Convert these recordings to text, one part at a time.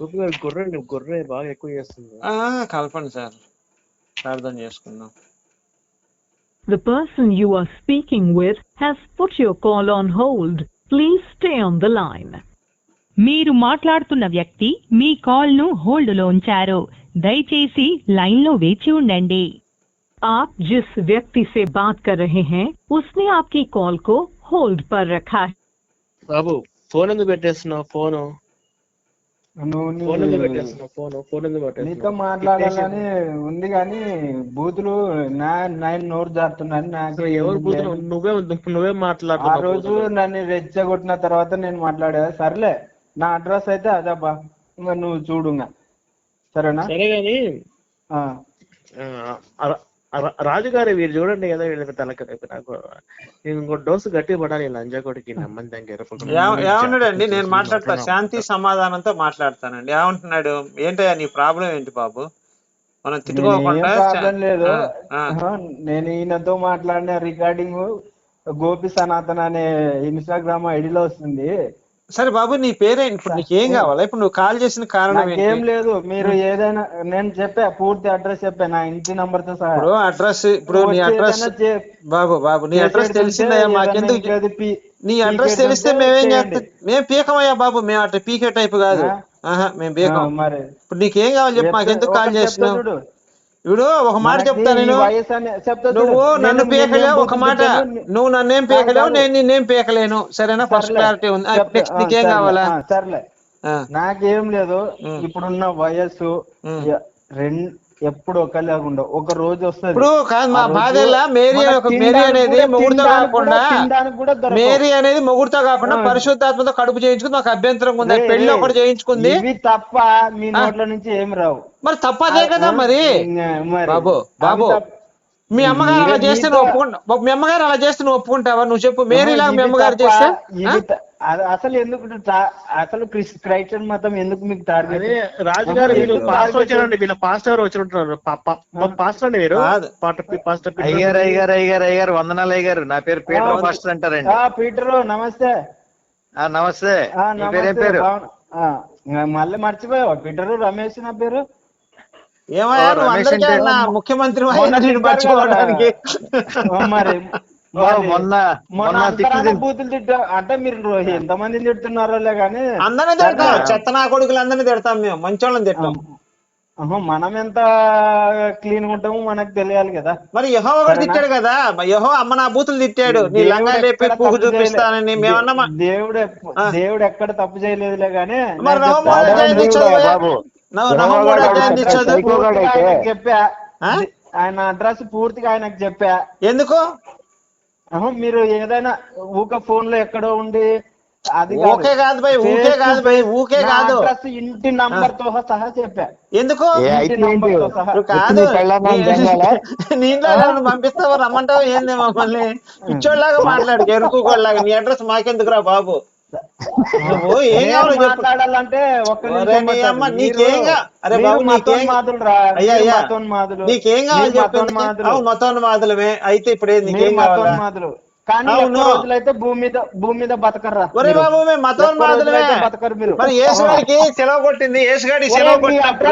గోపి గారు గొర్రె గొర్రె బాగా ఎక్కువ చేస్తుంది ఆ, కలపండి సార్ ప్రార్థన చేసుకుందాం The person you are speaking with has put your call on hold. Please stay on the line. మీరు మాట్లాడుతున్న వ్యక్తి మీ కాల్ను హోల్డ్లో ఉంచారు దయచేసి లైన్లో వేచి ఉండండి आप जिस व्यक्ति से बात कर रहे हैं उसने आपकी कॉल को होल्ड पर रखा है బాబు ఫోన్ ఎందుకు పెట్టేస్తున్నావు ఫోన్ నీతో మాట్లాడాలని ఉంది కానీ బూతులు నా నేను నోరు జారుతున్నాను నాకు ఎవరు లేదు. నువ్వే నువ్వే ఆ మాట్లాడుతున్నావు రోజు. నన్ను రెచ్చగొట్టిన తర్వాత నేను మాట్లాడా సర్లే నా అడ్రస్ అయితే అదబ్బా ఇంకా నువ్వు చూడు ఇంకా. సరేనా సరే ఆ. ఆ, రా- రాజుగారు వీరు చూడండి కదా వీళ్ళకి తలకి రేపు నాకు నేను ఇంకో డోసు గట్టి పడాలి లంజా కొడుకి నమ్మని దగ్గర ఏమ- ఏమన్నాడండి? నేను మాట్లాడతా. శాంతి సమాధానంతో మాట్లాడతానండి. ఏమంటున్నాడు? ఏంటయ్యా నీ ప్రాబ్లం ఏంటి బాబు? మనం తిట్టుకోకుండా లేదు. నేను ఈయనతో మాట్లాడిన రికార్డింగ్ గోపి సనాతన్ అనే ఇన్స్టాగ్రామ్ ఐడిలో వస్తుంది. సరే బాబు నీ పేరే ఇప్పుడు నీకు ఏం కావాలా? ఇప్పుడు నువ్వు కాల్ చేసిన కారణం ఏంటి? లేదు. మీరు ఏదైనా నేను చెప్పా పూర్తి అడ్రస్ చెప్పా నా ఇంటి నంబర్తో సహా. ఇప్పుడు అడ్రస్ ఇప్పుడు నీ అడ్రస్ బాబు బాబు నీ అడ్రస్ తెలిసిందయ్యా మాకెందుకు నీ అడ్రస్ తెలిస్తే మేమేం. చేస్తాం మేము పీకమయ్యా బాబు మేము అట్లా పీకే టైప్ కాదు? ఆహా మేము పీకం. మరి. ఇప్పుడు నీకేం కావాలి చెప్పు మాకెందుకు కాల్ చేసినావు. ఇప్పుడు ఒక మాట చెప్తా నేను. నువ్వు నేను నన్ను పీకలేవు ఒక మాట. నువ్వు నన్నేం పీకలేవు. నేను నిన్నేం పీకలేను. సరేనా? ఫస్ట్. క్లారిటీ ఉంది. నెక్స్ట్ నీకేం. కావాలా? సర్లే. నాకేం లేదు. ఇప్పుడున్న వయస్సు రెండు ఎప్పుడు ఒకలాగుండవు ఒక రోజు వస్తుంది. ఇప్పుడు కాదు మా బాధ మేరీ ఒక మేరీ అనేది మొగుడుతో తినడానికి కాకుండా. మేరీ అనేది మొగుడుతో కాకుండా. పరిశుద్ధాత్మతో కడుపు చేయించుకుంది మాకు అభ్యంతరం ఉంది పెళ్ళి ఒకటి చేయించుకుంది. తప్ప మీ నోట్ల నుంచి ఏం రావు. మరి తప్పదే కదా మరి? బాబు, బాబు. మీ అమ్మగారు అలా చేస్తే నువ్వు ఒప్పుకుంటా మీ అమ్మగారు అలా చేస్తే నువ్వు ఒప్పుకుంటావా? నువ్వు చెప్పు మేరీ లాగా మీ అమ్మగారు చేస్తే అసలు ఎందుకు అసలు క్రిస్- క్రైస్టియన్ మతం ఎందుకు మీకు టార్గెట్? రాజుగారు వీళ్ళు పాస్టర్ వచ్చారండి వీళ్ళ పాస్టర్ వచ్చి ఉంటున్నారు పా- పా- పా- పాస్టర్ అండి మీరు పాస్టర్ అయ్యారు అయ్యారు అయ్యారు అయ్యారు వందనాలు అయ్యారు నా పేరు పీటర్ ఆ, మాస్టర్ అంటారండి. ఆ పీటర్ నమస్తే. ఆ, నమస్తే. పేరేం పేరు? మళ్ళీ మర్చిపోయావా? పీటర్ రమేష్ నా పేరు. ఏమయ్యా? ముఖ్యమంత్రి మరి మొన్న మొన్న బూతులు తిట్టా అంటే మీరు రో- ఎంతమందిని తిడుతున్నారోలే కానీ అందరినీ తిడతాం. చెత్త నా కొడుకులు అందరినీ తిడతాం మేము. మంచోళ్ళని ఆహా, మనం ఎంత క్లీన్ ఉంటామో మనకు తెలియాలి కదా. మరి యహో ఒకటి? తిట్టాడు కదా. యహో అమ్మ నా బూతులు తిట్టాడు. నీ దేవుడు లంగా పువ్వు తప్పు చూపిస్తానని. మేమన్నా మా- దేవుడు. దేవుడు ఎక్కడ తప్పు చేయలేదులే చదువు బాబు. చెప్పా. ఆ? ఆయన అడ్రస్ పూర్తిగా ఆయనకు చెప్పా. ఎందుకు? మీరు ఏదైనా ఊక ఫోన్లో ఎక్కడో ఉండి అది ఊకే కాదు భయ్ ఊకే కాదు భయ్ ఊకే కాదు. అడ్రస్ ఇంటి నంబర్తో సహా చెప్పా. ఎందుకు? కాదు. నీ పెళ్ళాన్ని నీ- జంగాలా? నీ ఇంట్లో నన్ను పంపిస్తావా రమ్మంటావు ఏంది మమ్మల్ని? పిచ్చోళ్ళలాగా మాట్లాడు ఎరుకోళ్ళలాగా నీ అడ్రస్ మాకెందుకురా బాబు? నువ్వు ఏం కావాలో మాట్లాడాలంటే ఒక్క నీకేం అరే బాబు, నీకేం-. అయ్యా. నీకేం అయితే ఇప్పుడు నీకేం. కానీ రోజులైతే భూమి మీద భూమి మీద బతకర్రా ఒరే. బాబు మేము రోజులైతే బతకరు మీరు మరి యేసుగాడికి సెలవు కొట్టింది యేసుగాడి సెలవు కొట్టినప్పుడు?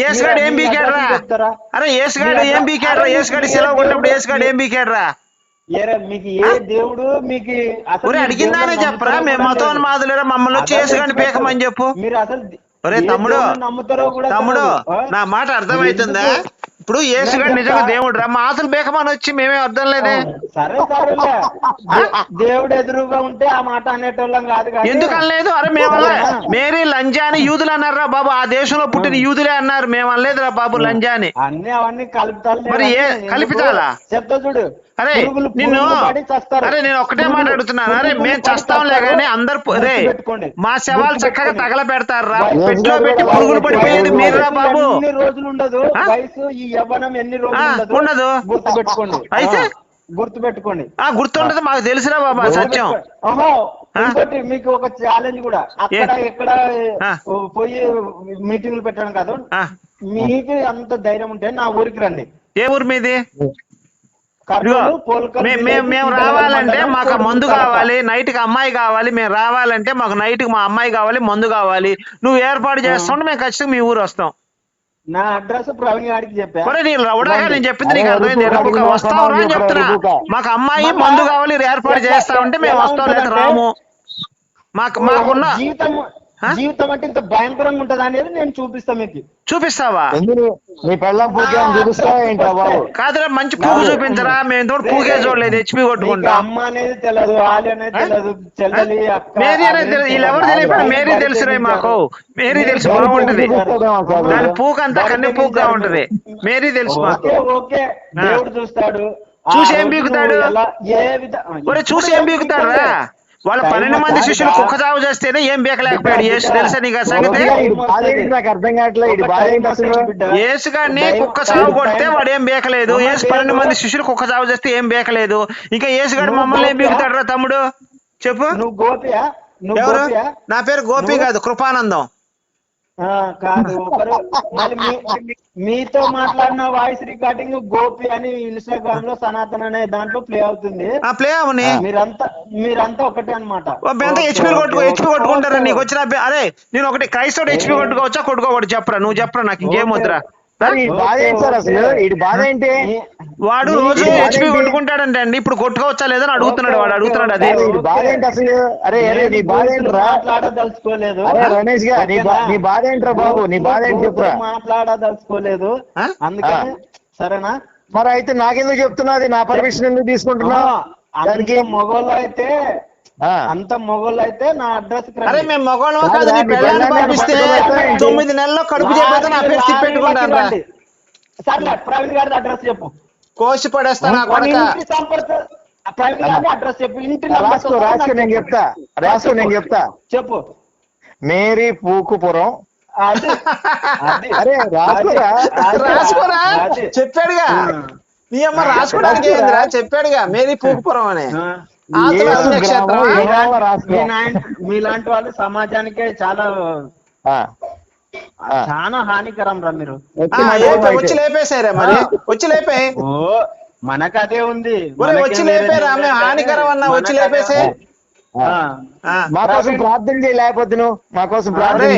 యేసుగాడు ఏం మీ బీకాడు అడ్రస్ రా చెప్తారా? అరే యేసుగాడు ఏం అడ్రస్- బీకాడు రా అరే, యేసుగాడి మీకు ఏ సెలవు కొట్టినప్పుడు యేసుగాడు ఏం మీకు ఏ దేవుడు మీకు అసలు అడిగిందానే చెప్పరా మేము కూడా లేదు. మతోన్మాదులేరా మమ్మల్ని వచ్చి తెచ్చిపెట్టు. పీకమని చెప్పు మీరు అసలు ఒరే తమ్ముడు తమ్ముడు? నా మాట అర్థమవుతుందా? ఇప్పుడు యేసుగాడు నిజంగా. దేవుడు రా మా ఆతులు బేకమని వచ్చి మేమే అర్థం లేదే సరే సరేలే దే- దేవుడు ఎదురుగా ఉంటే ఆ మాట అనేటోళ్ళం కాదు ఎందుకు అనలేదు అరే మేము మేరీ లంజా అని యూదులు అన్నారా బాబు ఆ దేశంలో పుట్టిన యూదులే అన్నారు మేము అనలేదురా బాబు లంజా అని అన్ని అవన్నీ మరి ఏ- కలుపుతాలా? చెప్తా చూడు అరే నిన్ను. అరే నేను ఒక్కటే పురుగులు- మాట్లాడుతున్నాను అరే మేము చస్తాంలే. కానీ అందరు. మా శవాలు చక్కగా. తగల పెడతారా పెట్లో పెట్టి పురుగులు పడిపోయేది మీరురా బాబు రోజులు ఉండదు ఆ? వయసు ఈ యవ్వనం ఎన్ని రోజులు ఆ, ఉండదు ఉండదు. గుర్తు పెట్టుకోండి అయితే? గుర్తు పెట్టుకోండి ఆ గుర్తుండదు మాకు తెలుసురా బాబా సత్యం? ఇంకోటి మీకు ఒక ఛాలెంజ్ కూడా. అక్కడ ఎక్కడ పోయి మీటింగ్లు పెట్టడం కాదు. మీకు అంత ధైర్యం ఉంటే నా ఊరికి రండి. ఏ ఊరు మీది? మేము రావాలంటే మాకు మందు. కావాలి నైట్కి అమ్మాయి కావాలి మేము రావాలంటే మాకు నైట్కి మా అమ్మాయి కావాలి మందు కావాలి. నువ్వు ఏర్పాటు చేస్తుంటే మేము ఖచ్చితంగా మీ ఊరు వస్తాం. నా అడ్రస్ ప్రవీణ్ గారికి రౌడాగా నేను చెప్పింది నీకు అరే, అర్థమైంది. రుపు రుపుక అడిగిన వస్తావురా అని సమానం చెప్తున్నా. రుపుక. మాకు అమ్మాయి మందు కావాలి ఏర్పాటు ఎట్లా- చేస్తామంటే మేము వస్తాం రాము. మాకు మాకున్న జీవితం? జీవితం అంటే ఇంత భయంకరంగా ఉంటది అనేది నేను చూపిస్తా మీకు. చూపిస్తావా? నీ పెళ్ళం పూజ చూపిస్తా బాబు? కాదురా మంచి పూగు చూపించరా? మేము తోడు పూగే చూడలేదు హెచ్పి కొట్టుకుంటా. అమ్మ అనేది తెలియదు ఆలి అనేది తెలియదు చెల్లెలి మేరీ అనేది తెలియదు వీళ్ళు ఎవరు తెలియదు మేరీ తెలుసురే మాకు. మేరీ తెలుసు బాగుంటది దాని పూక అంతా కన్నె పూకగా ఉంటది. మేరీ తెలుసు మాకు. ఓకే. దేవుడు చూస్తాడు. చూసి ఏం ఒరే చూసి ఏం బీకుతాడు రా? వాళ్ళ పన్నెండు మంది శిష్యులు కుక్క చావు చేస్తేనే ఏం బీకలేకపోయాడు? యేసు తెలుసా నీకు సంగతి? నాకు అర్థం కావట్లేదు అసలు యేసుగాడిని కుక్క చావు కొడితే వాడు ఏం బీకలేదు. యేసు పన్నెండు మంది శిష్యులు కుక్క చావు చేస్తే ఏం బీకలేదు. ఇంకా యేసుగాడు మమ్మల్ని ఏం బీకుతాడు రా తమ్ముడు? చెప్పు. నువ్వు గోపియా? నువ్వు ఎవరు? గోపియా? నా పేరు గోపి కాదు కృపానందం. కాదు ఒకరు మీతో మాట్లాడిన వాయిస్ రికార్డింగ్ గోపి అని ఇన్స్టాగ్రామ్లో సనాతన్ అనే దాంట్లో ప్లే అవుతుంది. ఆ ప్లే అవని. మీరంతా మీరంతా ఒకటే అనమాట హెచ్పి కొట్టుకో హెచ్పి కొట్టుకుంటారా నీకు? వచ్చిన అరే నేను ఒకటి క్రైస్తవుడు హెచ్పి కొట్టుకోవచ్చా? కొట్టుకోకూడదు చెప్పరా నువ్వు చెప్పరా నాకు ఇంకేం వద్దురా? వాడు రోజు హెచ్పి? కొట్టుకుంటాడంటే అండి. ఇప్పుడు కొట్టుకోవచ్చా లేదని అడుగుతున్నాడు వాడు అడుగుతున్నాడు అదే. బాధ ఏంటి అసలు? అరే అరే నీ బాధ ఏంట్రా? మాట్లాడదలుచుకోలేదు. అరే రమేష్గా నీ బా- నీ బాధ ఏంట్రా బాబు? నీ బాధ ఏంటి చెప్పురా? మాట్లాడదలుచుకోలేదు. ఆ? అందుకని సరేనా? మరి అయితే నాకెందుకు చెప్తున్నది నా పర్మిషన్ ఎందుకు తీసుకుంటున్నా దానికి మొగోళ్ళు అయితే. అంత మొగోళ్ళు అయితే నా అడ్రస్ అరే మేము మగవాళ్ళం కాదు, కాదు నీ నీ పెళ్ళాన్ని పెళ్ళాన్ని పంపిస్తే తొమ్మిది నెలల్లో కడుపు చేపడితే నా పేరు తిప్పెట్టుకుంటాను సర్లే ప్రవీణ్ గారి అడ్రస్ చెప్పు. కోసి పడేస్తా నా మన కొడక ఇంటి సంపర్క ప్రవీణ్ గారి అడ్రస్ చెప్పు. ఇంటి నెంబర్ రాసుకో రాసుకో నేను చెప్తా. రాసుకో నేను చెప్తా. చెప్పు. మేరీ పూకుపురం. అరే రాసుకోరా? రాసుకోరా. చెప్పాడుగా. నీ అమ్మ రాసుకోవడానికి ఏందిరా? చెప్పాడుగా. మేరీ పూకుపురం అని. మీలాంటి వాళ్ళు సమాజానికే చాలా ఆ, ఆ. చాలా హానికరం రా మీరు. వచ్చి లేపేశారా మరి? వచ్చి లేపే. ఓ మనకు అదే ఉంది వచ్చి లేపేరా. మేము హానికరం అన్నా వచ్చి లేపేసే. మా కోసం ప్రార్థన చేయి లేకపోతే నువ్వు మా కోసం ప్రార్థన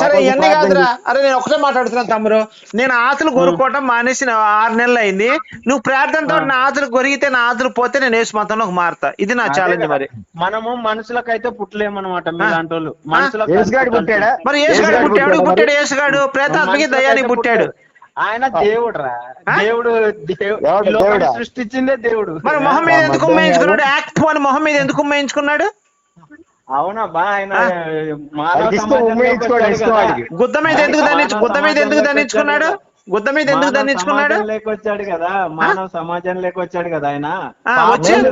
సరే ఇవన్నీ కాదురా. అరే నేను ఒకటే మాట్లాడుతున్నాను తమ్ముడు. నేను ఆతులు కొనుక్కోవటం మానేసి ఆరు నెలలు అయింది. నువ్వు ప్రార్థనతో నా ఆతులు కొరిగితే నా ఆతులు పోతే నేను వేసి మతంలోకి మారుతా ఇది నా ఛాలెంజ్ మరి. మనము మనుషులకైతే పుట్టలేమన్నమాట మీలాంటి వాళ్ళు మనుషులకు యేసుగాడు పుట్టాడా? మరి యేసుగాడు యేసుగాడు పుట్టాడు పుట్టాడా? యేసుగాడు. ప్రేతాత్మకి దయానికి పుట్టాడు. ఆయన దేవుడు రా? దేవుడు? సృష్టించిందే దేవుడు. మరి మొహం మీద ఎందుకు ఉమ్మేయించుకున్నాడు? యాక్ట్ అని మొహం మీద ఎందుకు ఉమ్మేయించుకున్నాడు? అవునబ్బా ఆయన. గుద్ద మీద ఎందుకు దండించు గుద్ద మీద ఎందుకు దండించుకున్నాడు? గుద్ద మీద ఎందుకు దండించుకున్నాడు? సమాజంలోకి వచ్చాడు కదా? మానవ సమాజంలోకి వచ్చాడు కదా ఆయన? వచ్చాడు.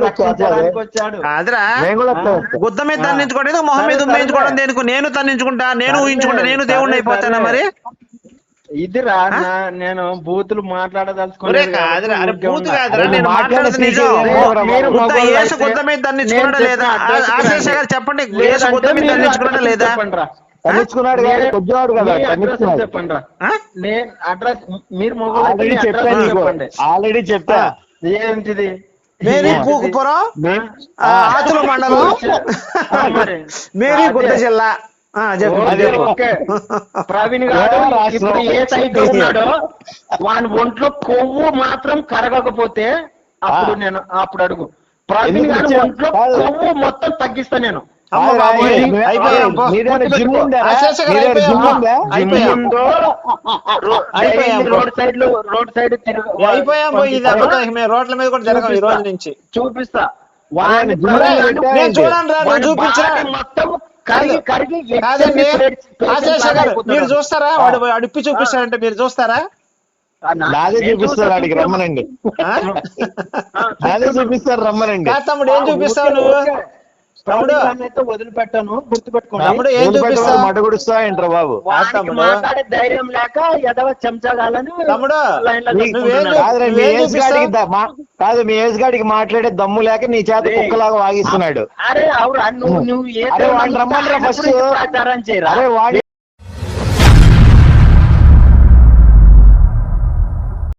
వస్తాం. గుద్ద మీద దండించుకోవడం మొహం మీద ఉమ్మేయించుకోవడం. దేనికి? నేను దండించుకుంటా నేను ఊహించుకుంటా నేను దేవుణ్ణి అయిపోతానా. మరి? ఇదిరా నా- నేను బూతులు మాట్లాడదలుచుకోలేదు చెప్పండి. లేదా? రా. కొద్దివాడు కదా తన్నించుకున్నాడు చెప్పండి రా ఆ? నేను అడ్రస్ మీరు మొగలు ఆల్రెడీ ఆల్రెడీ చెప్పా. ఏంటిది? మేరీ? పూకుపురం ఆతుల మండలం? మరి. గుద్ద జిల్లా ప్రవీణ్ గారు? ఇప్పుడు ఏ ఉన్నాడో వాని ఒంట్లో కొవ్వు మాత్రం కరగకపోతే అప్పుడు నేను అప్పుడు అడుగు. ప్రవీణ్ గారు ఒంట్లో. కొవ్వు మొత్తం తగ్గిస్తా నేను. రోడ్ సైడ్లో రోడ్ సైడ్ తిరుగు అయిపోయాం పోయి ఇది అబద్ధం. ఇక మేము రోడ్ల మీద కూడా జరగం ఈ రోజు నుంచి. చూపిస్తా. మొత్తం మీరు చూస్తారా? వాడు అడిపి చూపిస్తాడంటే మీరు చూస్తారా? నాదే చూపిస్తారు వాడికి రమ్మనండి. నాదే చూపిస్తారు రమ్మనండి. తమ్ముడు ఏం చూపిస్తావు నువ్వు. తమ్ముడు. అయితే వదిలిపెట్టాను గుర్తుపెట్టుకోండి. తమ్ముడు ఏం బాబు. మాట్లాడే ధైర్యం లేక ఎదవ చెంచగాలని తమ్ముడు, కాదు మీ ఏజ్ గాడికి మాట్లాడే దమ్ము లేక నీ చేత. కుక్కలాగా వాగిస్తున్నాడు. అరే అవురా నువ్వు నువ్వు ఏ అరే వాడిని